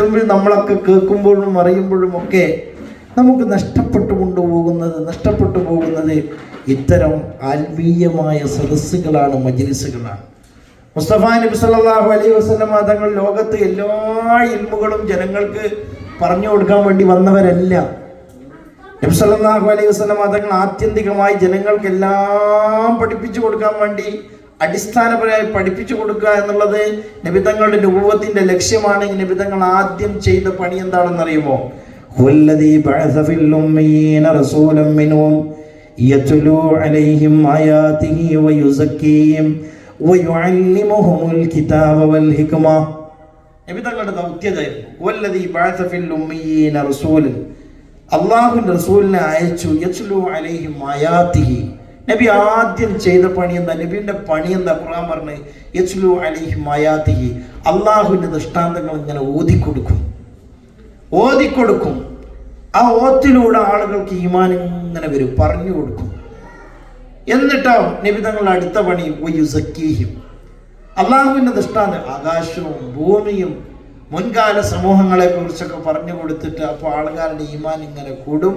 തുമ്പിൽ നമ്മളൊക്കെ കേൾക്കുമ്പോഴും അറിയുമ്പോഴും ഒക്കെ നമുക്ക് നഷ്ടപ്പെട്ടു കൊണ്ടുപോകുന്നത് നഷ്ടപ്പെട്ടു പോകുന്നത് ഇത്തരം ആത്മീയമായ സദസ്സുകളാണ് മജ്ലിസുകളാണ്. മുസ്തഫ നബി സല്ലല്ലാഹു അലൈഹി വസല്ലമ തങ്ങൾ ലോകത്ത് എല്ലാ ഇൽമുകളും ജനങ്ങൾക്ക് പറഞ്ഞു കൊടുക്കാൻ വേണ്ടി വന്നവരല്ല. നബി സല്ലല്ലാഹു അലൈഹി വസല്ലമ തങ്ങൾ ആത്യന്തികമായി ജനങ്ങൾക്ക് എല്ലാം പഠിപ്പിച്ചു കൊടുക്കാൻ വേണ്ടി അടിസ്ഥാനപരമായി പഠിപ്പിച്ചു കൊടുക്കുക എന്നുള്ളത് നബിതങ്ങളുടെ രൂപത്തിന്റെ ലക്ഷ്യമാണ്. നബിതങ്ങൾ ആദ്യം ചെയ്ത പണി എന്താണെന്നറിയുമോ? ഹിക്മ. നബിതങ്ങളുടെ റസൂലിനെ അയച്ചു. അലൈഹിം നബി ആദ്യം ചെയ്ത പണി എന്താ? നബിയുടെ പണി എന്താ? ഖുർആൻ പറഞ്ഞ് യസ്ലു അലിഹി മയാത്തിഹി അള്ളാഹുവിന്റെ ദൃഷ്ടാന്തങ്ങൾ ഇങ്ങനെ ഓതിക്കൊടുക്കും. ഓതിക്കൊടുക്കും. ആ ഓത്തിലൂടെ ആളുകൾക്ക് ഈമാൻ ഇങ്ങനെ വരും. പറഞ്ഞു കൊടുക്കും. എന്നിട്ടോ നബി തങ്ങളുടെ അടുത്ത പണി ഒയുസക്കീഹിം അള്ളാഹുവിന്റെ ദൃഷ്ടാന്തം ആകാശവും ഭൂമിയും മുൻകാല സമൂഹങ്ങളെ കുറിച്ചൊക്കെ പറഞ്ഞു കൊടുത്തിട്ട് അപ്പോൾ ആളുകാരുടെ ഈമാൻ ഇങ്ങനെ കൂടും.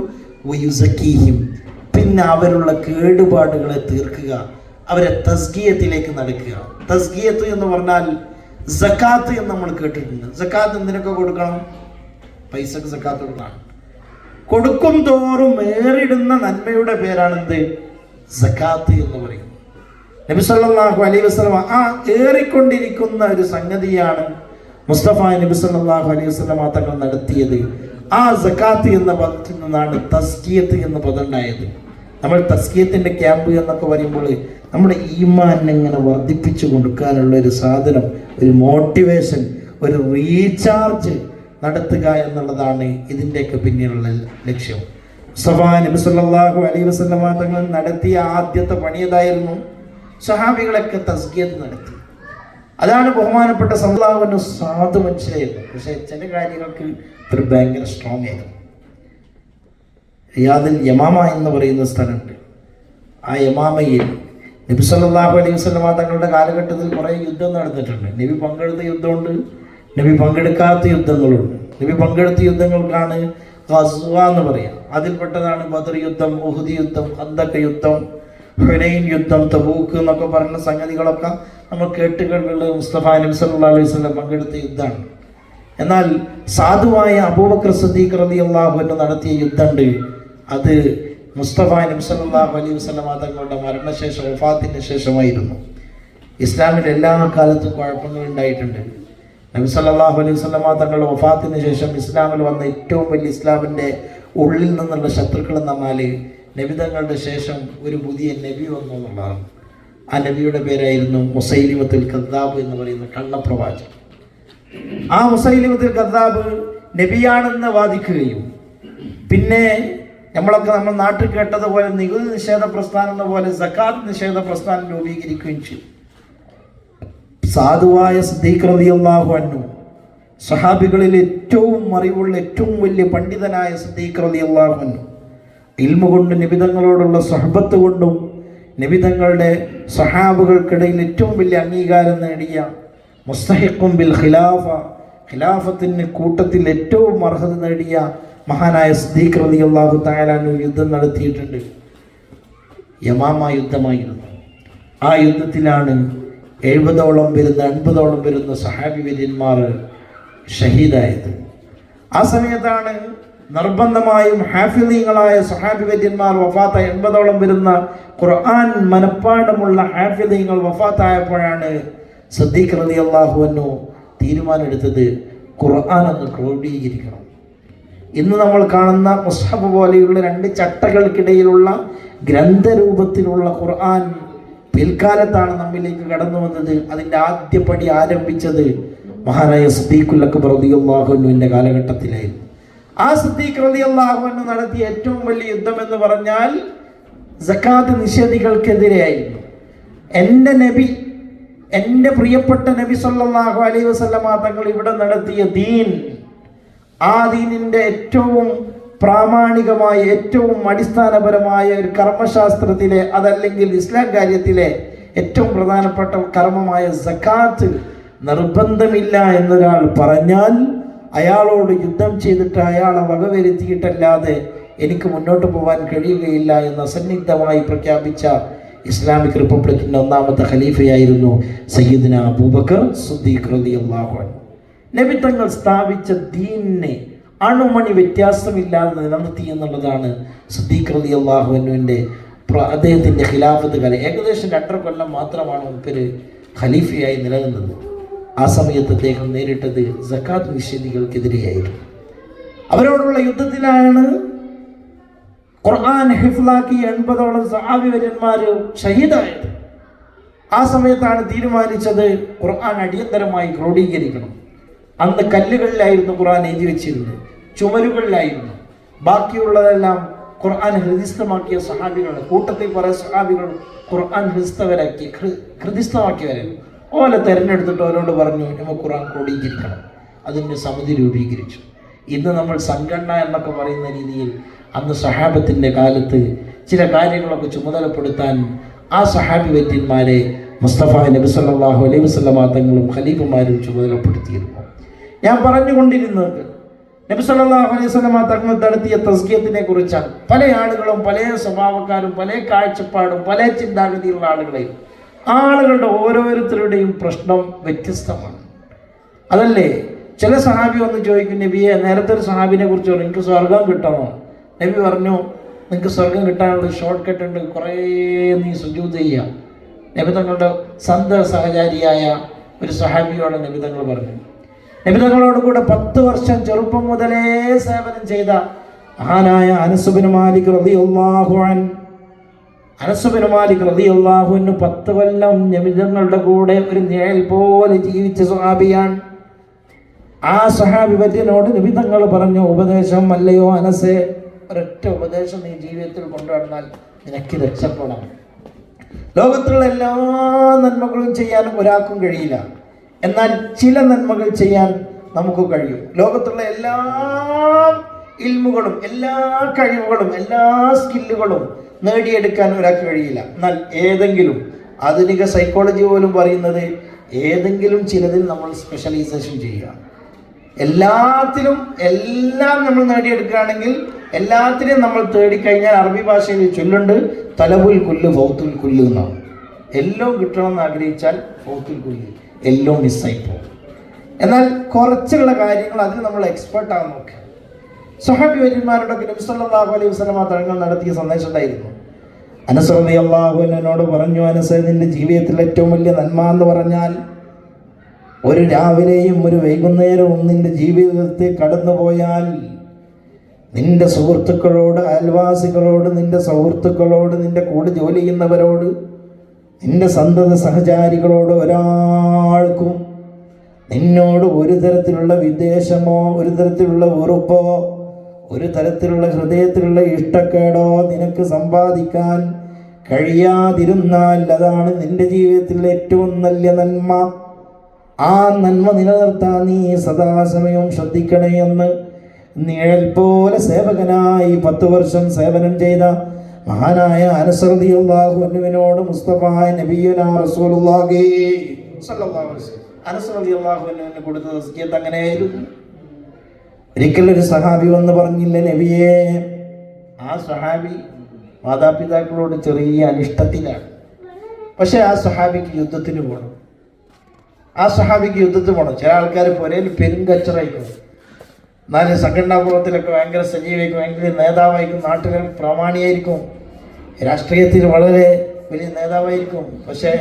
ഒയുസക്കീഹിം പിന്നെ അവരുള്ള കേടുപാടുകളെ തീർക്കുക. അവരെ തസ്കീയത്തിലേക്ക് നടക്കുക. തസ്കീയത്ത് എന്ന് പറഞ്ഞാൽ സക്കാത്ത് എന്ന് നമ്മൾ കേട്ടിട്ടുണ്ട്. സക്കാത്ത് എന്തിനൊക്കെ കൊടുക്കണം? പൈസക്ക് സക്കാത്ത് കൊടുക്കണം. കൊടുക്കും തോറും ഏറിടുന്ന നന്മയുടെ പേരാണെന്ത്? സക്കാത്ത് എന്ന് പറയും. നബി സല്ലല്ലാഹു അലൈഹി വസല്ലം ആ ഏറിക്കൊണ്ടിരിക്കുന്ന ഒരു സംഗതിയാണ് മുസ്തഫ നബി സല്ലല്ലാഹു അലൈഹി വസല്ലം തങ്ങൾ നടത്തിയത്. ആ സക്കാത്ത് എന്ന പദത്തിൽ നിന്നാണ് തസ്കിയത്ത് എന്ന പദം ഉണ്ടായത്. നമ്മൾ തസ്കിയത്തിന്റെ ക്യാമ്പ് എന്നൊക്കെ പറയുമ്പോൾ നമ്മുടെ ഈമാൻ ഇങ്ങനെ വർദ്ധിപ്പിച്ചു കൊടുക്കാനുള്ള ഒരു സാധനം ഒരു മോട്ടിവേഷൻ ഒരു റീചാർജ് നടത്തുക എന്നുള്ളതാണ് ഇതിന്റെയൊക്കെ പിന്നിലുള്ള ലക്ഷ്യം. സഫാ നബി സല്ലല്ലാഹു അലൈഹി വസല്ലമ തങ്ങൾ നടത്തിയ ആദ്യത്തെ പണിയതായിരുന്നു സഹാബികളൊക്കെ തസ്കിയത്ത് നടത്തി. അതാണ് ബഹുമാനപ്പെട്ട സല്ലാഹുവിന് സാധു മനസ്സിലായിരുന്നു പക്ഷേ ചില കാര്യങ്ങൾക്ക് ഇത്ര ഭയങ്കര സ്ട്രോങ് ആയിരുന്നു. റിയാദിൽ യമാമ എന്ന് പറയുന്ന സ്ഥലമുണ്ട്. ആ യമാമയിൽ നബി സല്ലല്ലാഹു അലൈഹി വസല്ലമ തങ്ങളുടെ കാലഘട്ടത്തിൽ കുറേ യുദ്ധം നടന്നിട്ടുണ്ട്. നബി പങ്കെടുത്ത യുദ്ധമുണ്ട് നബി പങ്കെടുക്കാത്ത യുദ്ധങ്ങളുണ്ട്. നബി പങ്കെടുത്ത യുദ്ധങ്ങൾക്കാണ് ഖസ്വ എന്ന് പറയാം. അതിൽപ്പെട്ടതാണ് ബദർ യുദ്ധം ഉഹുദ് യുദ്ധം ഹന്തക്ക യുദ്ധം ഹുനൈൻ യുദ്ധം തബൂക്ക് എന്നൊക്കെ പറയുന്ന സംഗതികളൊക്കെ നമ്മൾ കേട്ടുകളുള്ള മുസ്തഫ നബി സല്ലല്ലാഹു അലൈഹി വസ്ലം പങ്കെടുത്ത യുദ്ധമാണ്. എന്നാൽ സാധുവായ അബൂബക്കർ സിദ്ദീഖ് റളിയല്ലാഹു അൻഹു നടത്തിയ യുദ്ധമുണ്ട്. അത് മുസ്തഫ നബി സല്ലല്ലാഹു അലൈഹി വസല്ലം തങ്ങളുടെ മരണശേഷം വഫാത്തിന് ശേഷമായിരുന്നു. ഇസ്ലാമിൽ എല്ലാ കാലത്തും കുഴപ്പങ്ങൾ ഉണ്ടായിട്ടുണ്ട്. നബി സല്ലല്ലാഹു അലൈഹി വസ്ലമ തങ്ങളുടെ വഫാത്തിന് ശേഷം ഇസ്ലാമിൽ വന്ന ഏറ്റവും വലിയ ഇസ്ലാമിന്റെ ഉള്ളിൽ നിന്നുള്ള ശത്രുക്കൾ എന്ന് പറഞ്ഞാൽ നബിതങ്ങളുടെ ശേഷം ഒരു പുതിയ നബി വന്നു എന്നുള്ളതാണ് ആ നബിയുടെ പേരായിരുന്നു മുസൈലിമത്തുൽ കദ്ദാബ് എന്ന് പറയുന്ന കള്ളപ്രവാചകൻ. ആ മുസൈലിമത്തുൽ കദ്ദാബ് നബിയാണെന്ന് വാദിക്കുകയും പിന്നെ നമ്മളൊക്കെ നമ്മൾ നാട്ടിൽ കേട്ടതുപോലെ നികുതി നിഷേധ പ്രസ്ഥാനം എന്ന പോലെ സക്കാത്ത് നിഷേധ പ്രസ്ഥാനം രൂപീകരിക്കുകയും ചെയ്തു. സാധുവായ സിദ്ദീഖ് റളിയല്ലാഹു അൻഹു സഹാബികളിൽ ഏറ്റവും അറിവുള്ള ഏറ്റവും വലിയ പണ്ഡിതനായ സിദ്ദീഖ് റളിയല്ലാഹു അൻഹു. ഇൽമ കൊണ്ട് നിബിതങ്ങളോടുള്ള സഹബത്ത് കൊണ്ടും നിബിതങ്ങളുടെ സഹാബുകൾക്കിടയിൽ ഏറ്റവും വലിയ അംഗീകാരം നേടിയ മുസ്തഹിഖും ബിൽ ഖിലാഫ ഖിലാഫത്തിന് കൂട്ടത്തിൽ ഏറ്റവും അർഹത നേടിയ മഹാനായ സിദ്ദീഖ് റളിയല്ലാഹു തായാലു യുദ്ധം നടത്തിയിട്ടുണ്ട്. യമാമ യുദ്ധമായിരുന്നു. ആ യുദ്ധത്തിലാണ് എഴുപതോളം വരുന്ന എൺപതോളം വരുന്ന സഹാബി വര്യന്മാർ ഷഹീദായത്. ആ സമയത്താണ് നിർബന്ധമായും ഹാഫിദീങ്ങളായ സഹാബി വര്യന്മാർ വഫാത്ത എൺപതോളം വരുന്ന ഖുർആൻ മനപ്പാടമുള്ള ഹാഫിദീങ്ങൾ വഫാത്തായപ്പോഴാണ് സദ്ദീഖ് റതി അള്ളാഹുവിനു തീരുമാനമെടുത്തത് ഖുർആൻ ഒന്ന് ക്രോഡീകരിക്കണം. ഇന്ന് നമ്മൾ കാണുന്ന മുസ്ഹബ് പോലെയുള്ള രണ്ട് ചട്ടകൾക്കിടയിലുള്ള ഗ്രന്ഥരൂപത്തിലുള്ള ഖുർആൻ പിൽക്കാലത്താണ് നമ്മിലേക്ക് കടന്നു വന്നത്. അതിന്റെ ആദ്യ പടി ആരംഭിച്ചത് മഹാനായ സദീഖുൽ അക്ബർ റളിയല്ലാഹുവിന്റെ കാലഘട്ടത്തിലായിരുന്നു ആ സദീഖ് റളിയല്ലാഹുവിന് നടത്തിയ ഏറ്റവും വലിയ യുദ്ധം എന്ന് പറഞ്ഞാൽ സക്കാത്ത് നിഷേധികൾക്കെതിരെയായിരുന്നു. എന്റെ നബി എന്റെ പ്രിയപ്പെട്ട നബി സല്ലല്ലാഹു അലൈഹി വസല്ലമ തങ്ങൾ ഇവിടെ നടത്തിയ ദീൻ ആ ദീനിന്റെ ഏറ്റവും പ്രാമാണികമായ ഏറ്റവും അടിസ്ഥാനപരമായ ഒരു കർമ്മശാസ്ത്രത്തിലെ അതല്ലെങ്കിൽ ഇസ്ലാം കാര്യത്തിലെ ഏറ്റവും പ്രധാനപ്പെട്ട കർമ്മമായ സക്കാത്ത് നിർബന്ധമില്ല എന്നൊരാൾ പറഞ്ഞാൽ അയാളോട് യുദ്ധം ചെയ്തിട്ട് അയാളെ വകവരുത്തിയിട്ടല്ലാതെ എനിക്ക് മുന്നോട്ട് പോകാൻ കഴിയുകയില്ല എന്ന് അസന്നിഗ്ധമായി പ്രഖ്യാപിച്ച ഇസ്ലാമിക് റിപ്പബ്ലിക്കിന്റെ ഒന്നാമത്തെ ഖലീഫയായിരുന്നു സയ്യിദിന അബൂബക്കർ സുദ്ദീഖ് റളിയല്ലാഹു അൻഹു. നബി തങ്ങൾ സ്ഥാപിച്ച ദീനിനെ അണുമണി വ്യത്യാസമില്ലാതെ നിലനിർത്തി എന്നുള്ളതാണ് സുദ്ദീഖ് റലി അള്ളാഹുവിന്റെ അദ്ദേഹത്തിന്റെ ഖിലാഫത്ത് കാലം. ഏകദേശം രണ്ടര കൊല്ലം മാത്രമാണ് മുപ്പര് ഖലീഫയായി നിലനിന്നത്. ആ സമയത്ത് അദ്ദേഹം നേരിട്ടത് സക്കാത്ത് നിഷേധികൾക്കെതിരെയായിരുന്നു. അവരോടുള്ള യുദ്ധത്തിലാണ് ഖുർആൻ ഹിഫ്ലാക്കി എൺപതോളം സഹാബിവര്യന്മാർ ഷഹീദായത്. ആ സമയത്താണ് തീരുമാനിച്ചത് ഖുർആൻ അടിയന്തരമായി ക്രോഡീകരിക്കണം. അന്ന് കല്ലുകളിലായിരുന്നു ഖുർആൻ എഴുതി വെച്ചിരുന്നത് ചുമരുകളിലായിരുന്നു. ബാക്കിയുള്ളതെല്ലാം ഖുർആൻ ഹൃദിസ്ഥമാക്കിയ സഹാബികൾ കൂട്ടത്തിൽ കുറേ സഹാബികൾ ഖുർആൻ ഹൃദിസ്ഥവരാക്കി ഹൃദിസ്ഥമാക്കിയവരായിരുന്നു ഓലെ തിരഞ്ഞെടുത്തിട്ട് അവരോട് പറഞ്ഞു നമുക്ക് ഖുർആൻ ക്രോഡീകരിക്കണം. അതിന്റെ സമിതി രൂപീകരിച്ചു. ഇന്ന് നമ്മൾ സംഘടന എന്നൊക്കെ പറയുന്ന രീതിയിൽ അന്ന് സഹാബത്തിന്റെ കാലത്ത് ചില കാര്യങ്ങളൊക്കെ ചുമതലപ്പെടുത്താൻ ആ സഹാബി വൈദ്യന്മാരെ മുസ്തഫ നബി സല്ലല്ലാഹു അലൈഹി തങ്ങളും ഖലീഫുമാരും ചുമതലപ്പെടുത്തിയിരുന്നു. ഞാൻ പറഞ്ഞുകൊണ്ടിരുന്നത് നബി സല്ലല്ലാഹു അലൈഹി വസല്ലമ തങ്ങൾ നടത്തിയ തസ്കിയത്തിനെ കുറിച്ചാണ്. പല ആളുകളും പല സ്വഭാവക്കാരും പല കാഴ്ചപ്പാടും പല ചിന്താഗതിയുള്ള ആളുകളെയും ആളുകളുടെ ഓരോരുത്തരുടെയും പ്രശ്നം വ്യത്യസ്തമാണ്. അതല്ലേ? ചില സഹാബി വന്ന് ചോദിക്കും നബിയെ നേരത്തെ ഒരു സഹാബിനെ കുറിച്ച് പറഞ്ഞു എനിക്ക് സ്വർഗം കിട്ടണോ? നബി പറഞ്ഞു നിങ്ങൾക്ക് സ്വർഗം കിട്ടാനുള്ള ഷോർട്ട് കട്ട് ഉണ്ട്. കുറേ നീ സുജൂത് ചെയ്യാം നബി തങ്ങളുടെ സന്ത സഹചാരിയായ ഒരു സഹാബിയോട് നബി തങ്ങൾ പറഞ്ഞു. നബി കൂടെ പത്ത് വർഷം ചെറുപ്പം മുതലേ സേവനം ചെയ്ത മഹാനായ അനസുബിന് മാലിക് റതി അൻ. അനസുബിന് മാലിക് റതി ഉള്ളാഹുവിന് പത്ത് കൊല്ലം നബി തങ്ങളുടെ കൂടെ ഒരു നിഴൽ പോലെ ജീവിച്ച സ്വഹാബിയാണ്. ആ സഹാബി വര്യനോട് പറഞ്ഞു പറഞ്ഞ ഉപദേശം അല്ലയോ അനസെ ഒരൊറ്റ ഉപദേശം നീ ജീവിതത്തിൽ കൊണ്ടുവന്നാൽ നിനക്ക് രക്ഷപ്പെടാം. ലോകത്തുള്ള എല്ലാ നന്മകളും ചെയ്യാനും ഒരാൾക്കും കഴിയില്ല. എന്നാൽ ചില നന്മകൾ ചെയ്യാൻ നമുക്ക് കഴിയും. ലോകത്തുള്ള എല്ലാ ഇൽമുകളും എല്ലാ കഴിവുകളും എല്ലാ സ്കില്ലുകളും നേടിയെടുക്കാൻ ഒരാൾക്ക് കഴിയില്ല. എന്നാൽ ഏതെങ്കിലും ആധുനിക സൈക്കോളജി പോലും പറയുന്നത് ഏതെങ്കിലും ചിലതിൽ നമ്മൾ സ്പെഷ്യലൈസേഷൻ ചെയ്യുക. എല്ലാത്തിലും എല്ലാം നമ്മൾ നേടിയെടുക്കുകയാണെങ്കിൽ എല്ലാത്തിനെയും നമ്മൾ തേടിക്കഴിഞ്ഞാൽ അറബി ഭാഷയിൽ ചൊല്ലുണ്ട് തലവുൽ കുല്ല് ബൗത്തുൽ കുല്ല് എന്നാണ്. എല്ലാം കിട്ടണമെന്ന് ആഗ്രഹിച്ചാൽ ബൗത്തുൽ കുല്ല്. എല്ലാം മിസ്സായി പോകും എന്നാൽ കുറച്ചുള്ള കാര്യങ്ങൾ അതിൽ നമ്മൾ എക്സ്പേർട്ട് ആകാൻ നോക്കുക സഹാബി വര്യന്മാരുടെ നബി സല്ലല്ലാഹു അലൈഹി വസ്ലമ തങ്ങൾ നടത്തിയ സന്ദേശം ഉണ്ടായിരുന്നു അനുസൃതി റളിയല്ലാഹു എന്നോട് പറഞ്ഞു അനസ നിന്റെ ജീവിതത്തിൽ ഏറ്റവും വലിയ നന്മ എന്ന് പറഞ്ഞാൽ ഒരു രാവിലെയും ഒരു വൈകുന്നേരവും നിന്റെ ജീവിതത്തിൽ കടന്നുപോയാൽ നിന്റെ സുഹൃത്തുക്കളോട് അയൽവാസികളോട് നിന്റെ സുഹൃത്തുക്കളോട് നിന്റെ കൂടെ ജോലി ചെയ്യുന്നവരോട് നിന്റെ സന്തത സഹചാരികളോട് ഒരാൾക്കും നിന്നോട് ഒരു തരത്തിലുള്ള വിദ്വേഷമോ ഒരു തരത്തിലുള്ള ഉറുപ്പോ ഒരു തരത്തിലുള്ള ഹൃദയത്തിലുള്ള ഇഷ്ടക്കേടോ നിനക്ക് സമ്പാദിക്കാൻ കഴിയാതിരുന്നാൽ അതാണ് നിന്റെ ജീവിതത്തിലെ ഏറ്റവും നല്ല നന്മ. ആ നന്മ നിലനിർത്താൻ നീ സദാസമയവും ശ്രദ്ധിക്കണേ എന്ന് നിഴൽ പോലെ സേവകനായി പത്തു വർഷം സേവനം ചെയ്ത മഹാനായ അനസറതി അള്ളാഹുവിനോട് മുസ്തഫായ നബിയുന റസൂലുള്ളാഹി അനസറതി അള്ളാഹുവിനെ കൊടുത്ത തസ്കിയത്ത് അങ്ങനെയായിരുന്നു. ഒരിക്കലൊരു സഹാബി വന്ന് പറഞ്ഞില്ല നബിയെ ആ സഹാബി മാതാപിതാക്കളോട് ചെറിയ അനിഷ്ടത്തിലാണ്. പക്ഷേ ആ സഹാബിക്ക് യുദ്ധത്തിന് പോകണം ആ സഹാബിക്ക് യുദ്ധത്തിന് പോകണം ചില ആൾക്കാർ പുരയിൽ പെരുങ്കച്ചറായിരിക്കും എന്നാലും സംഘടനാപൂർവത്തിലൊക്കെ ഭയങ്കര സജീവായിരിക്കും ഭയങ്കര നേതാവായിരിക്കും നാട്ടുകാർ പ്രമാണിയായിരിക്കും. രാഷ്ട്രീയത്തിൽ വളരെ വലിയ നേതാവായിരിക്കും. പക്ഷേ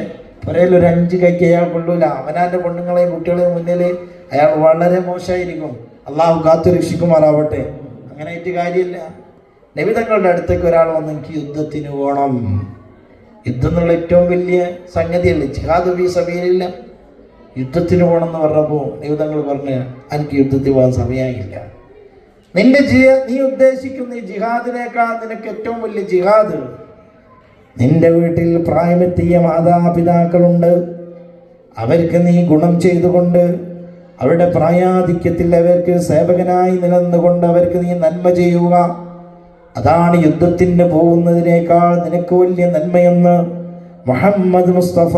പുരയിൽ ഒരു അഞ്ച് കൈക്ക് അയാൾ കൊള്ളൂല. അവനാന്റെ പെണ്ണുങ്ങളെയും കുട്ടികളെയും മുന്നിൽ അയാൾ വളരെ മോശമായിരിക്കും. അള്ളാഹു കാത്തു രക്ഷിക്കുമാറാവട്ടെ. അങ്ങനെ ആയിട്ട് കാര്യമില്ല നബിതങ്ങളുടെ അടുത്തേക്ക് ഒരാൾ വന്ന് എനിക്ക് യുദ്ധത്തിന് പോകണം യുദ്ധം എന്നുള്ള ഏറ്റവും വലിയ സംഗതിയല്ലേ? ജിഹാദ് ബി സബീലില്ല. യുദ്ധത്തിന് പോകണം എന്ന് പറഞ്ഞപ്പോൾ നിമിതങ്ങൾ പറഞ്ഞ് എനിക്ക് യുദ്ധത്തിൽ പോകാൻ സമയമായില്ല നിന്റെ ജീ നീ ഉദ്ദേശിക്കുന്ന ഈ ജിഹാദിനേക്കാൾ നിനക്ക് ഏറ്റവും വലിയ ജിഹാദ് നിന്റെ വീട്ടിൽ പ്രായമെത്തിയ മാതാപിതാക്കളുണ്ട്. അവർക്ക് നീ ഗുണം ചെയ്തുകൊണ്ട് അവരുടെ പ്രായാധിക്യത്തിൽ അവർക്ക് സേവകനായി നിലനിന്നുകൊണ്ട് അവർക്ക് നീ നന്മ ചെയ്യുക. അതാണ് യുദ്ധത്തിന് പോകുന്നതിനേക്കാൾ നിനക്ക് വലിയ നന്മയെന്ന് മുഹമ്മദ് മുസ്തഫ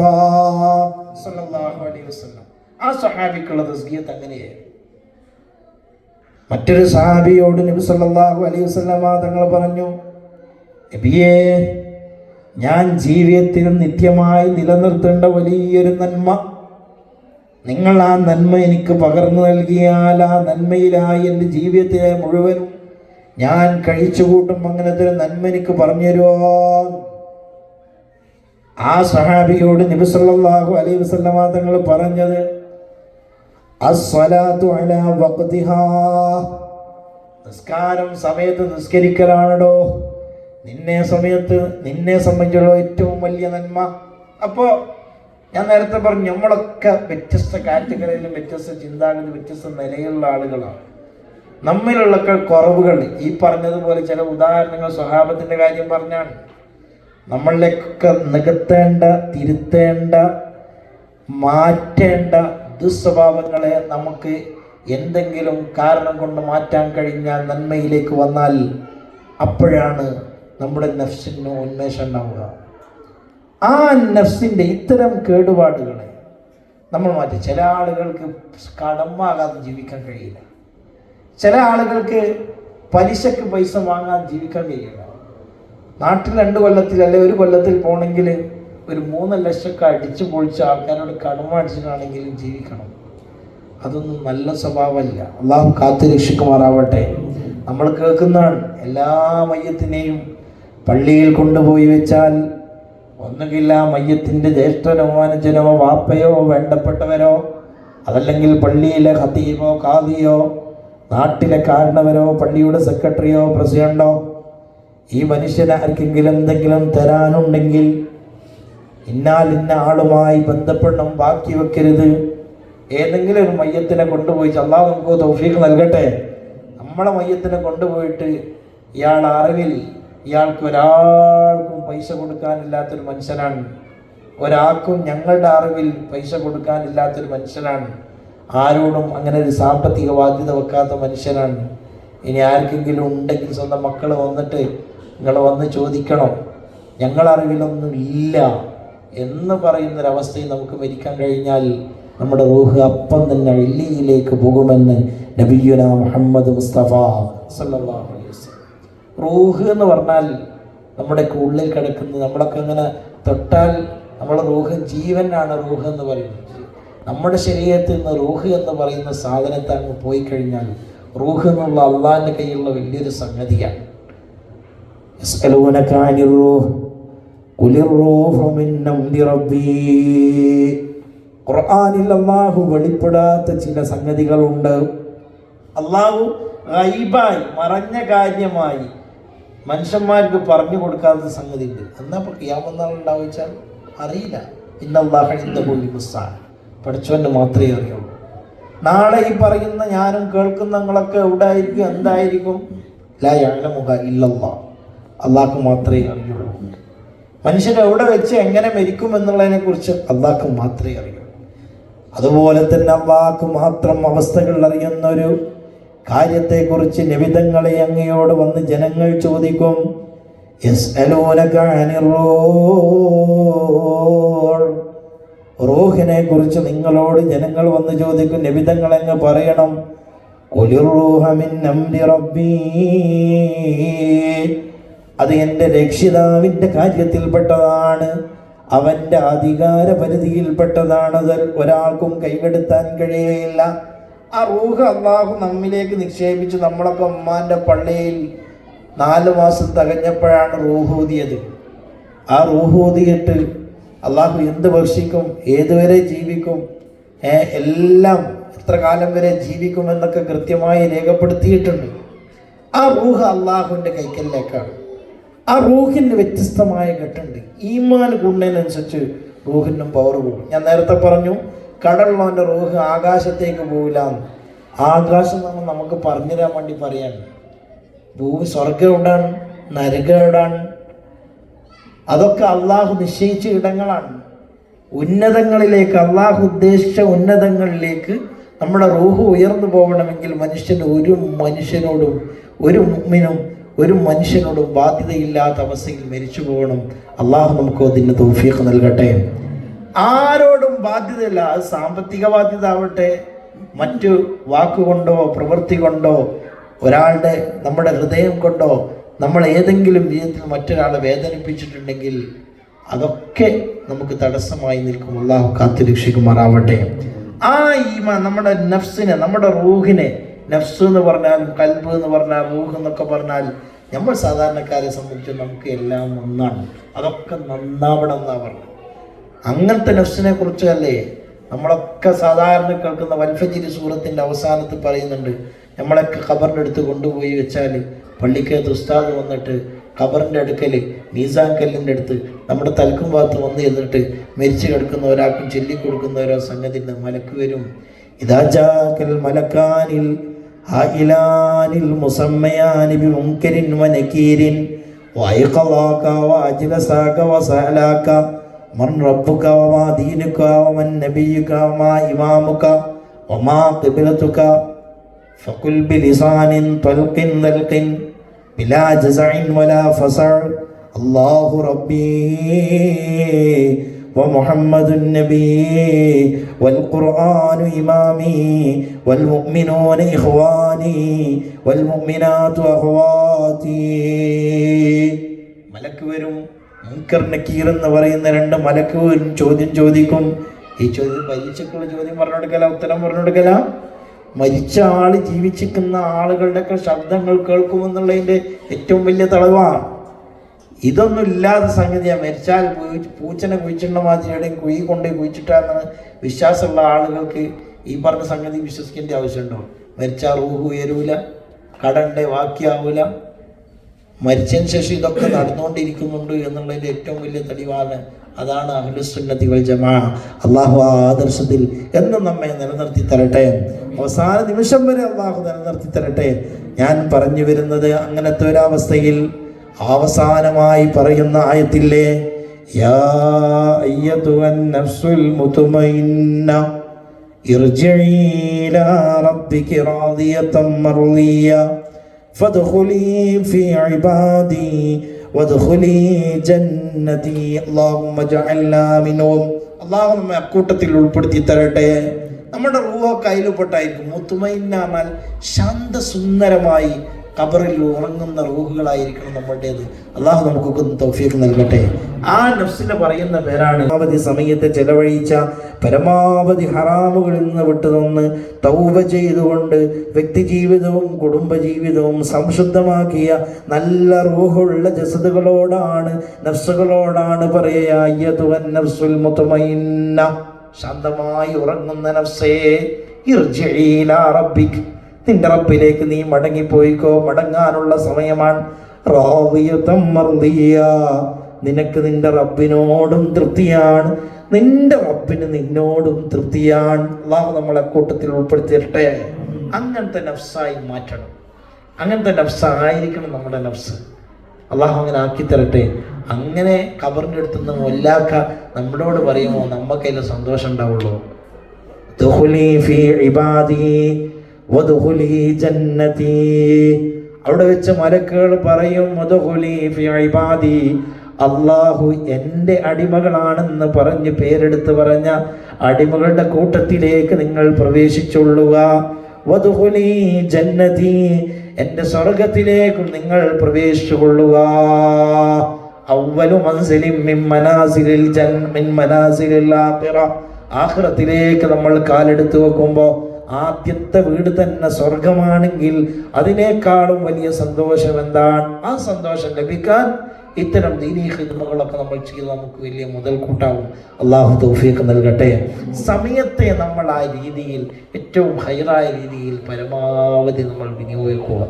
ആ സഹാബിക്കുള്ള തസ്കിയത്ത് അങ്ങനെയായിരുന്നു. മറ്റൊരു സഹാബിയോട് നബി സല്ലല്ലാഹു അലൈഹി വസല്ലമ തങ്ങൾ പറഞ്ഞു നബിയേ ഞാൻ ജീവിതത്തിൽ നിത്യമായി നിലനിർത്തേണ്ട വലിയൊരു നന്മ. നിങ്ങൾ ആ നന്മ എനിക്ക് പകർന്നു നൽകിയാൽ ആ നന്മയിലായി എന്റെ ജീവിതത്തിലെ മുഴുവനും ഞാൻ കഴിച്ചു കൂട്ടും അങ്ങനത്തെ നന്മ എനിക്ക് പറഞ്ഞു തരുമോ ആ സഹാബിയോട് നബി സല്ലല്ലാഹു അലൈഹി വസല്ലമ തങ്ങൾ പറഞ്ഞത് അലാ നിസ്കാരം സമയത്ത് നിസ്കരിക്കലാണല്ലോ നിന്നെ സമയത്ത് നിന്നെ സംബന്ധിച്ചുള്ള ഏറ്റവും വലിയ നന്മ. അപ്പോൾ ഞാൻ നേരത്തെ പറഞ്ഞു നമ്മളൊക്കെ വ്യത്യസ്ത കാറ്റഗറിയിലും വ്യത്യസ്ത ചിന്താഗതി വ്യത്യസ്ത നിലയിലുള്ള ആളുകളാണ്. നമ്മിലുള്ള കുറവുകൾ ഈ പറഞ്ഞതുപോലെ ചില ഉദാഹരണങ്ങൾ സ്വഭാവത്തിന്റെ കാര്യം പറഞ്ഞാണ്. നമ്മളിലേക്കൊക്കെ നികത്തേണ്ട തിരുത്തേണ്ട മാറ്റേണ്ട ദുസ്വഭാവങ്ങളെ നമുക്ക് എന്തെങ്കിലും കാരണം കൊണ്ട് മാറ്റാൻ കഴിഞ്ഞാൽ നന്മയിലേക്ക് വന്നാൽ അപ്പോഴാണ് നമ്മുടെ നഫ്സിന് ഉന്മേഷം ഉണ്ടാവുക ആ നഫ്സിന്റെ ഇത്തരം കേടുപാടുകളെ നമ്മൾ മാറ്റി. ചില ആളുകൾക്ക് കടമാകാതെ ജീവിക്കാൻ കഴിയില്ല. ചില ആളുകൾക്ക് പലിശക്ക് പൈസ വാങ്ങാൻ ജീവിക്കാൻ കഴിയില്ല. നാട്ടിൽ രണ്ട് കൊല്ലത്തിൽ അല്ലെ ഒരു കൊല്ലത്തിൽ പോകണമെങ്കിൽ ഒരു മൂന്ന് ലക്ഷമൊക്കെ അടിച്ചു പൊളിച്ച ആൾക്കാരോട് കടമ അടിച്ചിട്ടാണെങ്കിലും ജീവിക്കണം. അതൊന്നും നല്ല സ്വഭാവമല്ല. അള്ളാഹു കാത്തു രക്ഷിക്കുമാറാവട്ടെ നമ്മൾ കേൾക്കുന്നതാണ്. എല്ലാ മയ്യത്തിനെയും പള്ളിയിൽ കൊണ്ടുപോയി വെച്ചാൽ ഒന്നുകിൽ ആ മയ്യത്തിന്റെ ജ്യേഷ്ഠനോ അനുജനോ വാപ്പയോ വേണ്ടപ്പെട്ടവരോ അതല്ലെങ്കിൽ പള്ളിയിലെ ഹതീമോ കാദിയോ നാട്ടിലെ കാരണവരോ പള്ളിയുടെ സെക്രട്ടറിയോ പ്രസിഡന്റോ ഈ മനുഷ്യന് ആർക്കെങ്കിലും എന്തെങ്കിലും തരാനുണ്ടെങ്കിൽ ഇന്നാൽ ഇന്ന ആളുമായി ബന്ധപ്പെടണം ബാക്കി വെക്കരുത്. ഏതെങ്കിലും ഒരു മയ്യത്തിനെ കൊണ്ടുപോയി അള്ളാഹ് നമുക്ക് തൗഫീഖ് നൽകട്ടെ. നമ്മളെ മയ്യത്തിനെ കൊണ്ടുപോയിട്ട് ഇയാൾ അറിവിൽ ഇയാൾക്ക് ഒരാൾക്കും പൈസ കൊടുക്കാനില്ലാത്തൊരു മനുഷ്യനാണ്. ഒരാൾക്കും ഞങ്ങളുടെ അറിവിൽ പൈസ കൊടുക്കാനില്ലാത്തൊരു മനുഷ്യനാണ്. ആരോടും അങ്ങനെ ഒരു സാമ്പത്തിക ബാധ്യത വെക്കാത്ത മനുഷ്യനാണ്. ഇനി ആർക്കെങ്കിലും ഉണ്ടെങ്കിൽ സ്വന്തം മക്കൾ വന്നിട്ട് നിങ്ങൾ വന്ന് ചോദിക്കണം. ഞങ്ങളറിവിലൊന്നും ഇല്ല എന്ന് പറയുന്നൊരവസ്ഥയിൽ നമുക്ക് മരിക്കാൻ കഴിഞ്ഞാൽ നമ്മുടെ റൂഹ് അപ്പം തന്നെ ഇല്ലിയിലേക്ക് പോകുമെന്ന് നബിയുന മുഹമ്മദ് മുസ്തഫ വസല്ലം റൂഹ് എന്ന് പറഞ്ഞാൽ നമ്മുടെ ഉള്ളിൽ കിടക്കുന്നത്. നമ്മളൊക്കെ ഇങ്ങനെ തൊട്ടാൽ നമ്മളെ റൂഹ് ജീവനാണ് റൂഹ് എന്ന് പറയുന്നത്. നമ്മുടെ ശരീരത്തിൽ നിന്ന് റൂഹ് എന്ന് പറയുന്ന സാധനത്തെ അങ്ങ് പോയി കഴിഞ്ഞാൽ റൂഹ് എന്നുള്ള അള്ളാഹിന്റെ കയ്യിലുള്ള വലിയൊരു സംഗതിയാണ്. ഖുർആാനിൽ അള്ളാഹു വെളിപ്പെടാത്ത ചില സംഗതികളുണ്ട്. അള്ളാഹു റൈബായി മറഞ്ഞ കാര്യമായി മനുഷ്യന്മാർക്ക് പറഞ്ഞു കൊടുക്കാത്ത സംഗതി ഉണ്ട് എന്നാ ഇപ്പൊ ക്യാമെന്നാൾ ഉണ്ടാവിച്ചാൽ അറിയില്ല. ഇന്നല്ലാഹിന്റെ പുള്ളി പുസ്തകം പഠിച്ചവന് മാത്രമേ അറിയുള്ളൂ. നാളെ ഈ പറയുന്ന ഞാനും കേൾക്കുന്ന നിങ്ങളൊക്കെ എവിടെ ആയിരിക്കും എന്തായിരിക്കും? ലാ യഅലമുഹ ഇല്ലല്ലാ. അള്ളാഹ്ക്ക് മാത്രമേ അറിയുള്ളൂ. മനുഷ്യൻ എവിടെ വെച്ച് എങ്ങനെ മരിക്കും എന്നുള്ളതിനെ കുറിച്ച് അള്ളാഹ്ക്ക് മാത്രമേ അറിയുള്ളൂ. അതുപോലെ തന്നെ അള്ളാഹ്ക്ക് മാത്രം അവസ്ഥകൾ അറിയുന്ന ഒരു കാര്യത്തെക്കുറിച്ച് നിബിധങ്ങളെ അങ്ങയോട് വന്ന് ജനങ്ങൾ ചോദിക്കും. റൂഹിനെ കുറിച്ച് നിങ്ങളോട് ജനങ്ങൾ വന്ന് ചോദിക്കും നിബിധങ്ങൾ അങ്ങ് പറയണം. അത് എന്റെ രക്ഷിതാവിന്റെ കാര്യത്തിൽപ്പെട്ടതാണ് അവന്റെ അധികാര പരിധിയിൽപ്പെട്ടതാണ് ഒരാൾക്കും കൈകെടുത്താൻ കഴിയുകയില്ല ആ റൂഹ് അള്ളാഹു നമ്മിലേക്ക് നിക്ഷേപിച്ച് നമ്മളൊക്കെ ഉമ്മാന്റെ പള്ളിയിൽ നാല് മാസം തകഞ്ഞപ്പോഴാണ് റൂഹൂതിയത് ആ റൂഹൂതിയിട്ട് അള്ളാഹു എന്ത് ഭക്ഷിക്കും ഏതുവരെ ജീവിക്കും എല്ലാം എത്ര കാലം വരെ ജീവിക്കുമെന്നൊക്കെ കൃത്യമായി രേഖപ്പെടുത്തിയിട്ടുണ്ട്. ആ റൂഹ് അള്ളാഹുവിന്റെ കൈക്കലിലേക്കാണ്. ആ റൂഹിന് വ്യത്യസ്തമായ ഘട്ടമുണ്ട്. ഈമാൻ കൂടുന്നതിനനുസരിച്ച് റൂഹിനും പവർ കൂടും. ഞാൻ നേരത്തെ പറഞ്ഞു കടലുള്ളവന്റെ റൂഹ് ആകാശത്തേക്ക് പോവില്ല ആകാശം നമ്മൾ നമുക്ക് പറഞ്ഞു തരാൻ വേണ്ടി പറയാണ് ഭൂമി സ്വർഗം എവിടാണ് നരകം അതൊക്കെ അള്ളാഹു നിശ്ചയിച്ച ഇടങ്ങളാണ്. ഉന്നതങ്ങളിലേക്ക് അള്ളാഹു ഉദ്ദേശിച്ച ഉന്നതങ്ങളിലേക്ക് നമ്മുടെ റൂഹ് ഉയർന്നു പോകണമെങ്കിൽ മനുഷ്യന് ഒരു മനുഷ്യനോടും ഒരു മുമ്മിനും ഒരു മനുഷ്യനോടും ബാധ്യതയില്ലാത്ത അവസ്ഥയിൽ മരിച്ചു പോകണം. അള്ളാഹു നമുക്ക് അതിന് തോഫിയൊക്കെ നൽകട്ടെ. ആരോടും ബാധ്യതയില്ല. അത് സാമ്പത്തിക ബാധ്യത ആവട്ടെ മറ്റു വാക്കുകൊണ്ടോ പ്രവൃത്തി കൊണ്ടോ ഒരാളുടെ നമ്മുടെ ഹൃദയം കൊണ്ടോ നമ്മൾ ഏതെങ്കിലും വിധത്തിൽ മറ്റൊരാളെ വേദനിപ്പിച്ചിട്ടുണ്ടെങ്കിൽ അതൊക്കെ നമുക്ക് തടസ്സമായി നിൽക്കും. അള്ളാഹു കാത്തു രക്ഷിക്കുമാറാവട്ടെ. ആ ഈമ നമ്മുടെ നഫ്സിനെ നമ്മുടെ റൂഹിനെ നഫ്സ് എന്ന് പറഞ്ഞാലും കൽബ് എന്ന് പറഞ്ഞാൽ റൂഹ് എന്നൊക്കെ പറഞ്ഞാൽ നമ്മൾ സാധാരണക്കാരെ സംബന്ധിച്ച് നമുക്ക് എല്ലാം ഒന്നാണ് അതൊക്കെ നന്നാവണം എന്നാണ് പറഞ്ഞത്. അങ്ങനത്തെ നഫ്സിനെ കുറിച്ച് അല്ലേ നമ്മളൊക്കെ സാധാരണ കേൾക്കുന്ന വൽഫജിരി സൂറത്തിന്റെ അവസാനത്ത് പറയുന്നുണ്ട്. നമ്മളൊക്കെ ഖബറിന്റെ അടുത്ത് കൊണ്ടുപോയി വെച്ചാൽ പള്ളിക്കകത്ത് ഉസ്താദ് വന്നിട്ട് ഖബറിന്റെ അടുക്കൽ മീസാൻ കല്ലിന്റെ അടുത്ത് നമ്മുടെ തൽക്കും ഭാഗത്ത് വന്ന് എന്നിട്ട് മരിച്ചു കിടക്കുന്ന ഒരാൾക്കും ചൊല്ലിക്കൊടുക്കുന്ന ഓരോ സംഗതി മലക്ക് വരും. ഇതാജാക്കൽ മലക്കാനിൽ ഹായിലാനിൽ മുസമ്മയാനി വനകീരിൻ വനക്കീരിൻ വായുക്കലാക്ക വസാലാക്ക من ربك وما دينك ومن نبيك وما إمامك وما قبلتك فقل بلسان طلق ذلق بلا جزع ولا فصع الله ربي ومحمد النبي والقرآن إمامي والمؤمنون إخواني والمؤمنات أخواتي മലക്ക് വരും മുൻകർ നക്കീർ എന്ന് പറയുന്ന രണ്ട് മലക്ക് ചോദ്യം ചോദിക്കും. ഈ ചോദ്യം പരീക്ഷക്കുള്ള ചോദ്യം പറഞ്ഞു കൊടുക്കല ഉത്തരം പറഞ്ഞു കൊടുക്കല മരിച്ച ആൾ ജീവിച്ചിരിക്കുന്ന ആളുകളുടെയൊക്കെ ശബ്ദങ്ങൾ കേൾക്കുമെന്നുള്ളതിന്റെ ഏറ്റവും വലിയ തെളിവാണ് ഇതൊന്നും ഇല്ലാത്ത സംഗതിയാണ് മരിച്ചാൽ പൂച്ചനെ കുഴിച്ചിട്ടുള്ള മാതിരി എവിടെയും കുഴി കൊണ്ടുപോയി കുഴിച്ചിട്ടാന്ന് വിശ്വാസമുള്ള ആളുകൾക്ക് ഈ പറഞ്ഞ സംഗതി വിശ്വസിക്കേണ്ട ആവശ്യമുണ്ടോ? മരിച്ചാൽ റൂഹ് ഉയരൂല കടന്റെ വാക്യാവൂല മരിച്ചതിന് ശേഷം ഇതൊക്കെ നടന്നുകൊണ്ടിരിക്കുന്നുണ്ട് എന്നുള്ളതിന്റെ ഏറ്റവും വലിയ തെളിവാണ്. അതാണ് അഹ്ലുസുന്നതികൾ ജമാ. അള്ളാഹു ആദർശത്തിൽ എന്നും നമ്മെ നിലനിർത്തി തരട്ടെ. അവസാന നിമിഷം വരെ അള്ളാഹു നിലനിർത്തി തരട്ടെ. ഞാൻ പറഞ്ഞു വരുന്നത് അങ്ങനത്തെ ഒരവസ്ഥയിൽ അവസാനമായി പറയുന്ന ആയത്തില്ലേ? യാ നഫ്സുൽ മുതുമൈന്ന ഇർജഇ റാദിയതൻ فادخلي في عبادي وادخلي جنتي اللهم اجعلنا منهم അള്ളാഹു നമ്മെ അക്കൂട്ടത്തിൽ ഉൾപ്പെടുത്തി തരട്ടെ നമ്മുടെ റൂഹ കയ്യിൽപ്പെട്ടായിരിക്കും മുത്തുമൈന്ന എന്നാൽ ശാന്തസുന്ദരമായി കബറിൽ ഉറങ്ങുന്ന റൂഹുകളായിരിക്കണം നമ്മളുടേത്. അള്ളാഹു നമുക്കൊക്കെ ഒന്ന് തൗഫീഖ് നൽകട്ടെ. ആ നഫ്സിനെ പറയുന്ന പേരാണ്. പരമാവധി സമയത്ത് ചെലവഴിച്ച പരമാവധി ഹറാമുകളിൽ നിന്ന് വിട്ടുനിന്ന് തൗവ ചെയ്തുകൊണ്ട് വ്യക്തിജീവിതവും കുടുംബജീവിതവും കുടുംബ സംശുദ്ധമാക്കിയ നല്ല റൂഹുള്ള ജസദുകളോടാണ് നഫ്സുകളോടാണ് പറയുക ശാന്തമായി ഉറങ്ങുന്ന നഫ്സേ ഇർജിഇലാ റബ്ബിക്. നിന്റെ റബ്ബിലേക്ക് നീ മടങ്ങിപ്പോയിക്കോ. മടങ്ങാനുള്ള സമയമാണ്. നിനക്ക് നിന്റെ റബ്ബിനോടും തൃപ്തിയാണ്. നിന്റെ റബ്ബിന് നിന്നോടും തൃപ്തിയാണ്. അള്ളാഹു നമ്മളെ കൂട്ടത്തിൽ ഉൾപ്പെടുത്തിയിട്ടെ. അങ്ങനത്തെ നഫ്സായി മാറ്റണം. അങ്ങനത്തെ നഫ്സായിരിക്കണം നമ്മുടെ നഫ്സ്. അള്ളാഹു അങ്ങനെ ആക്കി തരട്ടെ. അങ്ങനെ കബറിന്റെ അടുത്തുനിന്ന് ഒല്ലാക്ക നമ്മളോട് പറയുമോ നമുക്കതിൽ സന്തോഷം ഉണ്ടാവുള്ളൂ അവിടെ വെച്ച് മലക്കുകൾ പറയും അള്ളാഹു എന്റെ അടിമകളാണെന്ന് പറഞ്ഞ് പേരെടുത്ത് പറഞ്ഞ അടിമകളുടെ കൂട്ടത്തിലേക്ക് നിങ്ങൾ പ്രവേശിച്ചുള്ളുക വദുഖുലി ജന്നതി. എന്റെ സ്വർഗത്തിലേക്കും നിങ്ങൾ പ്രവേശിച്ചുകൊള്ളുക. അവലു മൻസിലിൻ മിൻ മനാസിലിൽ ജൻ മിൻ മനാസിലിൽ ആഖിറ. ആഖിറത്തിലേക്ക് നമ്മൾ കാലെടുത്ത് വെക്കുമ്പോൾ ആദ്യത്തെ വീട് തന്നെ സ്വർഗമാണെങ്കിൽ അതിനേക്കാളും വലിയ സന്തോഷം എന്താണ്? ആ സന്തോഷം ലഭിക്കാൻ ഇത്തരം ദീനീ ഹിദ്മകളൊക്കെ നമ്മൾ ചെയ്ത് നമുക്ക് വലിയ മുതൽക്കൂട്ടാവും. അള്ളാഹു തൗഫീഖ് നൽകട്ടെ. സമയത്തെ നമ്മൾ ആ രീതിയിൽ ഏറ്റവും ഹൈറായ രീതിയിൽ പരമാവധി നമ്മൾ വിനിയോഗിക്കുക.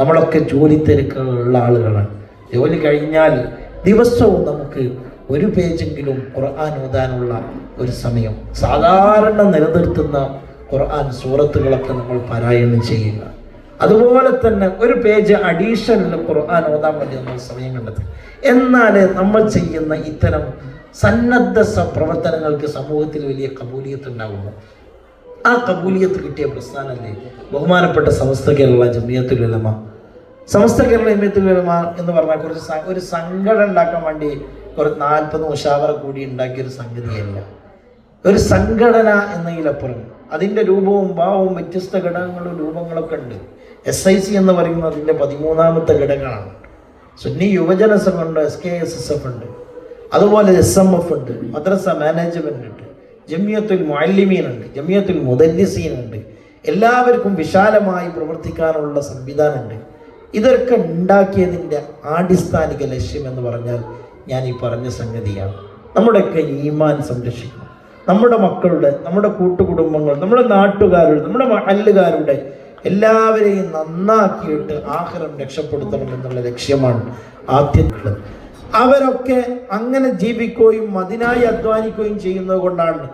നമ്മളൊക്കെ ജോലി തിരക്കുള്ള ആളുകളാണ്. ജോലി കഴിഞ്ഞാൽ ദിവസവും നമുക്ക് ഒരു പേജെങ്കിലും ഖുർആൻ ഓതാനുള്ള ഒരു സമയം. സാധാരണ നിലനിർത്തുന്ന ഖുർആൻ സൂറത്തുകളൊക്കെ നമ്മൾ പാരായണം ചെയ്യുക. അതുപോലെ തന്നെ ഒരു പേജ് അഡീഷണൽ ഖുർആൻ ഓതാൻ വേണ്ടി നമ്മൾ സമയം കണ്ടെത്തും എന്നാൽ നമ്മൾ ചെയ്യുന്ന ഇത്തരം സന്നദ്ധ പ്രവർത്തനങ്ങൾക്ക് സമൂഹത്തിൽ വലിയ കബൂലിയത്ത് ഉണ്ടാകുന്നു ആ കബൂലിയത്ത് കിട്ടിയ പ്രസ്ഥാനല്ലേ? ബഹുമാനപ്പെട്ട സമസ്ത കേരള ജമിയത്തുൽ ഉലമ. സമസ്ത കേരള ജമിയത്തുൽ ഉലമ എന്ന് പറഞ്ഞാൽ കുറച്ച് ഒരു സംഘടന ഉണ്ടാക്കാൻ വേണ്ടി കുറച്ച് നാൽപ്പത് മുഷാവറ കൂടി ഉണ്ടാക്കിയ ഒരു സംഗതിയല്ല. ഒരു സംഘടന എന്നതിലപ്പുറം അതിന്റെ രൂപവും ഭാവവും വ്യത്യസ്ത ഘടകങ്ങളും രൂപങ്ങളൊക്കെ ഉണ്ട്. എസ് ഐ സി എന്ന് പറയുന്നത് അതിന്റെ പതിമൂന്നാമത്തെ ഘടകമാണ് സുന്നി യുവജന സംഘമുണ്ട് S K S S F ഉണ്ട്. അതുപോലെ എസ് എം എഫ് ഉണ്ട് മദ്രസ മാനേജ്മെന്റ് ഉണ്ട് ജമിയത്തുൽ മുഅല്ലിമീൻ ഉണ്ട് ജമിയത്തുൽ മുദല്ലിസീൻ ഉണ്ട്. എല്ലാവർക്കും വിശാലമായി പ്രവർത്തിക്കാനുള്ള സംവിധാനമുണ്ട്. ഇതൊക്കെ ഉണ്ടാക്കിയതിന്റെ ആടിസ്ഥാനിക ലക്ഷ്യം എന്ന് പറഞ്ഞാൽ ഞാൻ ഈ പറഞ്ഞ സംഗതിയാണ്. നമ്മുടെയൊക്കെ ഈമാൻ സംരക്ഷിക്കണം. നമ്മുടെ മക്കളുടെ നമ്മുടെ കൂട്ടുകുടുംബങ്ങൾ നമ്മുടെ നാട്ടുകാരുടെ നമ്മുടെ അല്ലുകാരുടെ എല്ലാവരെയും നന്നാക്കിയിട്ട് ആഹാരം രക്ഷപ്പെടുത്തണം എന്നുള്ള ലക്ഷ്യമാണ് ആദ്യത്തിലുള്ളത്. അവരൊക്കെ അങ്ങനെ ജീവിക്കുകയും അതിനായി അധ്വാനിക്കുകയും ചെയ്യുന്നത് കൊണ്ടാണ്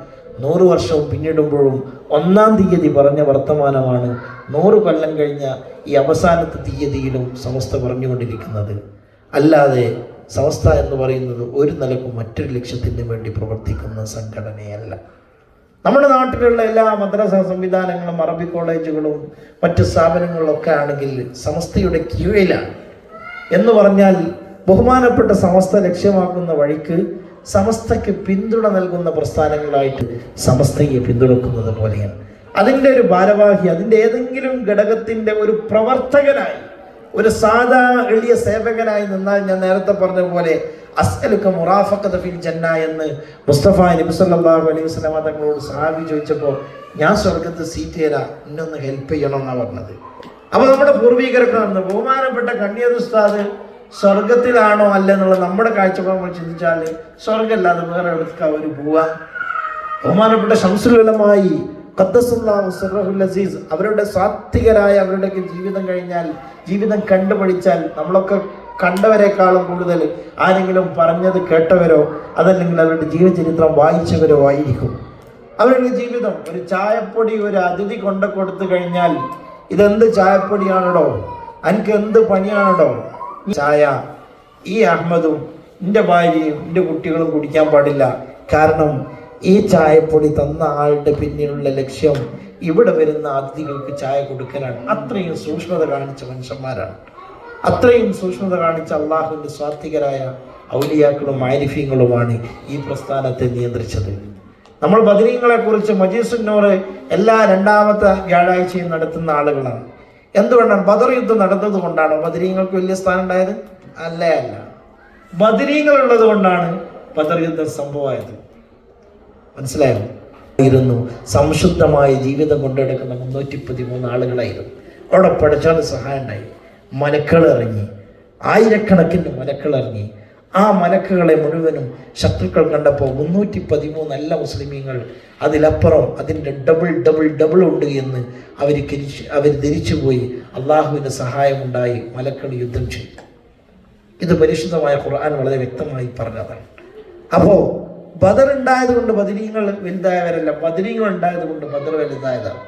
നൂറ് വർഷവും പിന്നിടുമ്പോഴും ഒന്നാം തീയതി പറഞ്ഞ വർത്തമാനമാണ് നൂറ് കൊല്ലം കഴിഞ്ഞ ഈ അവസാനത്തെ തീയതിയിലും സമസ്ത പറഞ്ഞുകൊണ്ടിരിക്കുന്നത്. അല്ലാതെ സമസ്ത എന്ന് പറയുന്നത് ഒരു നിലക്കും മറ്റൊരു ലക്ഷ്യത്തിന് വേണ്ടി പ്രവർത്തിക്കുന്ന സംഘടനയല്ല. നമ്മുടെ നാട്ടിലുള്ള എല്ലാ മദ്രസ സംവിധാനങ്ങളും അറബി കോളേജുകളും മറ്റ് സ്ഥാപനങ്ങളൊക്കെ ആണെങ്കിൽ സമസ്തയുടെ കീഴിലാണ്. എന്ന് പറഞ്ഞാൽ ബഹുമാനപ്പെട്ട സമസ്ത ലക്ഷ്യമാക്കുന്ന വഴിക്ക് സമസ്തയ്ക്ക് പിന്തുണ നൽകുന്ന പ്രസ്ഥാനങ്ങളായിട്ട് സമസ്തയെ പിന്തുണക്കുന്നത് പോലെയാണ്. അതിന്റെ ഒരു ഭാരവാഹി അതിന്റെ ഏതെങ്കിലും ഘടകത്തിന്റെ ഒരു പ്രവർത്തകനായി ഒരു സാധാ എളിയ സേവകനായി നിന്നാൽ ഞാൻ നേരത്തെ പറഞ്ഞ പോലെ അസ്അലുക മുറാഫഖത ഫിൽ ജന്ന എന്ന് മുസ്തഫ നബി സല്ലല്ലാഹു അലൈഹി വസല്ലം തങ്ങളോട് സഹാബി ചോദിച്ചപ്പോൾ ഞാൻ സ്വർഗത്ത് സീറ്റ് തരാം ഇന്നൊന്ന് ഹെൽപ്പ് ചെയ്യണം എന്നാണ് പറഞ്ഞത്. അപ്പോൾ നമ്മുടെ പൂർവീകരൊക്കെ നടന്നു ബഹുമാനപ്പെട്ട കണ്ണിയർ ഉസ്താദ് സ്വർഗത്തിലാണോ അല്ല എന്നുള്ള നമ്മുടെ കാഴ്ചപ്പാട് നമ്മൾ ചിന്തിച്ചാൽ സ്വർഗമല്ലാതെ വേറെ എടുക്കാൻ അവർ പോവാ? ബഹുമാനപ്പെട്ട ഷംസുലമായി അസീസ് അവരുടെ സാത്വികരായ അവരുടെയൊക്കെ ജീവിതം കഴിഞ്ഞാൽ ജീവിതം കണ്ടുപഠിച്ചാൽ നമ്മളൊക്കെ കണ്ടവരെക്കാളും കൂടുതൽ ആരെങ്കിലും പറഞ്ഞത് കേട്ടവരോ അതല്ലെങ്കിൽ അവരുടെ ജീവചരിത്രം വായിച്ചവരോ ആയിരിക്കും. അവരുടെ ജീവിതം ഒരു ചായപ്പൊടി ഒരു അതിഥി കൊണ്ട കൊടുത്തു കഴിഞ്ഞാൽ ഇതെന്ത് ചായപ്പൊടിയാണോ എനിക്ക് എന്ത് പണിയാണോ ചായ. ഈ അഹമ്മദും എന്റെ ഭാര്യയും എന്റെ കുട്ടികളും കുടിക്കാൻ പാടില്ല. കാരണം ഈ ചായപ്പൊടി തന്ന ആളുടെ പിന്നിലുള്ള ലക്ഷ്യം ഇവിടെ വരുന്ന അതിഥികൾക്ക് ചായ കൊടുക്കലാണ്. അത്രയും സൂക്ഷ്മത കാണിച്ച മനുഷ്യന്മാരാണ്. അത്രയും സൂക്ഷ്മത കാണിച്ച അള്ളാഹുവിന്റെ സ്വാർത്ഥികരായ ഔലിയാക്കളും ആരിഫ്യങ്ങളുമാണ് ഈ പ്രസ്ഥാനത്തെ നിയന്ത്രിച്ചത്. നമ്മൾ ബദരീങ്ങളെ കുറിച്ച് മജീസുന്നൂറ് എല്ലാ രണ്ടാമത്തെ വ്യാഴാഴ്ചയും നടത്തുന്ന ആളുകളാണ്. എന്തുകൊണ്ടാണ് ബദർ യുദ്ധം നടന്നത് കൊണ്ടാണോ ബദരീങ്ങൾക്ക് വലിയ സ്ഥാനം ഉണ്ടായത്? അല്ലേ അല്ല. ബദരീങ്ങൾ ഉള്ളത് കൊണ്ടാണ് ബദർ യുദ്ധം സംഭവമായത്. മനസ്സിലായോ? ഇരുന്നു. സംശുദ്ധമായ ജീവിതം കൊണ്ടെടുക്കുന്ന മുന്നൂറ്റി പതിമൂന്ന് ആളുകളായിരുന്നു. അവിടെ പഠിച്ചാൽ സഹായം ഉണ്ടായി മലക്കൾ ഇറങ്ങി. ആയിരക്കണക്കിന് മലക്കൾ ഇറങ്ങി. ആ മലക്കുകളെ മുഴുവനും ശത്രുക്കൾ കണ്ടപ്പോൾ മുന്നൂറ്റി പതിമൂന്ന് അല്ല മുസ്ലിമീങ്ങൾ അതിലപ്പുറം അതിന്റെ ഡബിൾ ഡബിൾ ഡബിൾ ഉണ്ട് എന്ന് അവർ അവർ ധരിച്ചുപോയി അള്ളാഹുവിന്റെ സഹായമുണ്ടായി മലക്കൾ യുദ്ധം ചെയ്തു. ഇത് പരിശുദ്ധമായ ഖുർആൻ വളരെ വ്യക്തമായി പറഞ്ഞതാണ്. അപ്പോൾ ബദർ ഉണ്ടായത് കൊണ്ട് ബദരീങ്ങൾ വലുതായവരല്ല ബദരീങ്ങൾ ഉണ്ടായത് കൊണ്ട് ബദർ വലുതായതാണ്.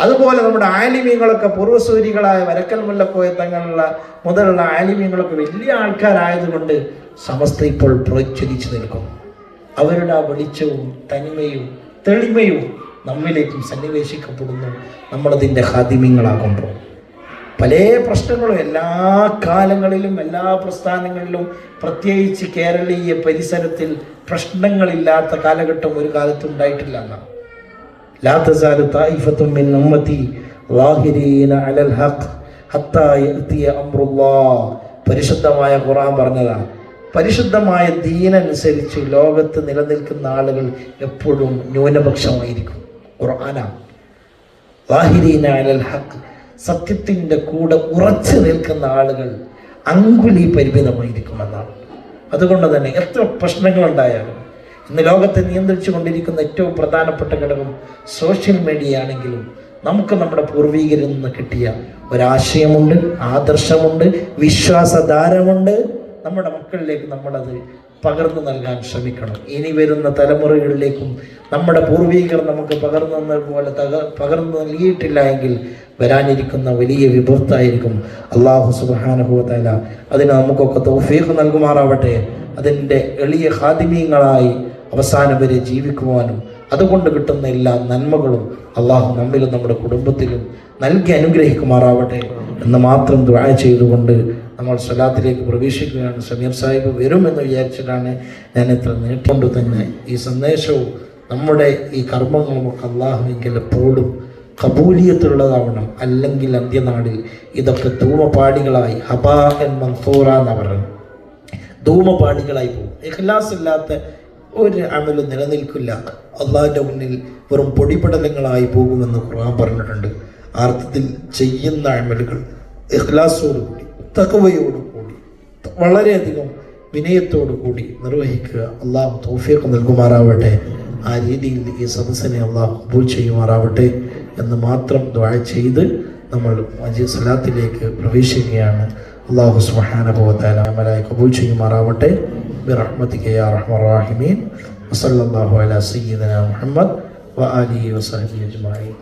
അതുപോലെ നമ്മുടെ ആലിമീങ്ങളൊക്കെ പൂർവസൂരികളായ വരക്കൽ മുല്ലക്കോയ തങ്ങളുള്ള മുതലുള്ള ആലിമീങ്ങളൊക്കെ വലിയ ആൾക്കാരായതുകൊണ്ട് സമസ്ത ഇപ്പോൾ പ്രചരിച്ചു നിൽക്കുന്നു. അവരുടെ ആ വെളിച്ചവും തനിമയും തെളിമയും നമ്മിലേക്കും സന്നിവേശിക്കപ്പെടുന്നു. നമ്മളതിന്റെ ഹാദിമ്യങ്ങളാകുമ്പോൾ പല പ്രശ്നങ്ങളും എല്ലാ കാലങ്ങളിലും എല്ലാ പ്രസ്ഥാനങ്ങളിലും പ്രത്യേകിച്ച് കേരളീയ പരിസരത്തിൽ പ്രശ്നങ്ങളില്ലാത്ത കാലഘട്ടം ഒരു കാലത്തും ഉണ്ടായിട്ടില്ല എന്നാണ് ഉമ്മത്തി ലാഹിരീന അലൽ ഹത്താ പരിശുദ്ധമായ ഖുർആൻ പറഞ്ഞതാണ് പരിശുദ്ധമായ ദീനനുസരിച്ച് ലോകത്ത് നിലനിൽക്കുന്ന ആളുകൾ എപ്പോഴും ന്യൂനപക്ഷമായിരിക്കും. ഖുർആനാണ് ലാഹിരീന അലൽ ഹഖ് സത്യത്തിന്റെ കൂടെ ഉറച്ചു നിൽക്കുന്ന ആളുകൾ അങ്കുലി പരിമിതമായിരിക്കുമെന്നാണ്. അതുകൊണ്ട് തന്നെ എത്ര പ്രശ്നങ്ങളുണ്ടായാലും ഇന്ന് ലോകത്തെ നിയന്ത്രിച്ചു കൊണ്ടിരിക്കുന്ന ഏറ്റവും പ്രധാനപ്പെട്ട ഘടകം സോഷ്യൽ മീഡിയ ആണെങ്കിലും നമുക്ക് നമ്മുടെ പൂർവീകരിൽ നിന്ന് കിട്ടിയ ഒരാശയമുണ്ട് ആദർശമുണ്ട് വിശ്വാസധാരമുണ്ട്. നമ്മുടെ മക്കളിലേക്ക് നമ്മളത് പകർന്നു നൽകാൻ ശ്രമിക്കണം. ഇനി വരുന്ന തലമുറകളിലേക്കും നമ്മുടെ പൂർവീകർ നമുക്ക് പകർന്നു തന്നതുപോലെ തക പകർന്നു നൽകിയിട്ടില്ല എങ്കിൽ വരാനിരിക്കുന്ന വലിയ വിഭവത്തായിരിക്കും അള്ളാഹു സുബാനുഭവത്തല അതിന് നമുക്കൊക്കെ തൗഫീഖ് നൽകുമാറാവട്ടെ. അതിന്റെ എളിയ ഹാദിമീങ്ങളായി അവസാനം വരെ ജീവിക്കുവാനും അതുകൊണ്ട് കിട്ടുന്ന എല്ലാ നന്മകളും അള്ളാഹു നമ്മിലും നമ്മുടെ കുടുംബത്തിലും നൽകി അനുഗ്രഹിക്കുമാറാവട്ടെ എന്ന് മാത്രം ദുആ ചെയ്തുകൊണ്ട് നമ്മൾ സ്വലാത്തിലേക്ക് പ്രവേശിക്കുകയാണ്. സമീർ സാഹിബ് വരുമെന്ന് വിചാരിച്ചിട്ടാണ് ഞാൻ ഇത്ര നീട്ടിക്കൊണ്ട് തന്നെ ഈ സന്ദേശവും നമ്മുടെ ഈ കർമ്മങ്ങളുമൊക്കെ അള്ളാഹുവിങ്കിൽ എപ്പോഴും കബൂലിയത്തുള്ളതാവണം. അല്ലെങ്കിൽ അന്ത്യനാടിൽ ഇതൊക്കെ ധൂമപാടികളായി ഹബാഹൻ മൻസൂറ എന്ന് ധൂമപാടികളായി പോകും. ഇഖ്ലാസ് ഇല്ലാത്ത ഒരു അമലും നിലനിൽക്കില്ല. അള്ളാഹിന്റെ മുന്നിൽ വെറും പൊടിപടലങ്ങളായി പോകുമെന്ന് ഖുർആൻ പറഞ്ഞിട്ടുണ്ട്. അർത്ഥത്തിൽ ചെയ്യുന്ന അമലുകൾ ഇഖ്ലാസോടുകൂടി തകവയോടുകൂടി വളരെയധികം വിനയത്തോടു കൂടി നിർവഹിക്കുക. അള്ളാഹു തോഫിയൊക്കെ നൽകുമാറാവട്ടെ. ആ രീതിയിൽ ഈ സദസ്സിനെ അള്ളാഹ് കബൂൾ ചെയ്യുമാറാവട്ടെ എന്ന് മാത്രം ദ്വാഴ ചെയ്ത് നമ്മൾ സലാത്തിലേക്ക് പ്രവേശിക്കുകയാണ്. അള്ളാഹു സുബാനുഭവത്താല അമലായി ചെയ്യുമാറാവട്ടെ. ബിറഹ്മത്തിക്ക് യാ അല സീദന മുഹമ്മദ് വ അലി വസഹബി അജ്മായി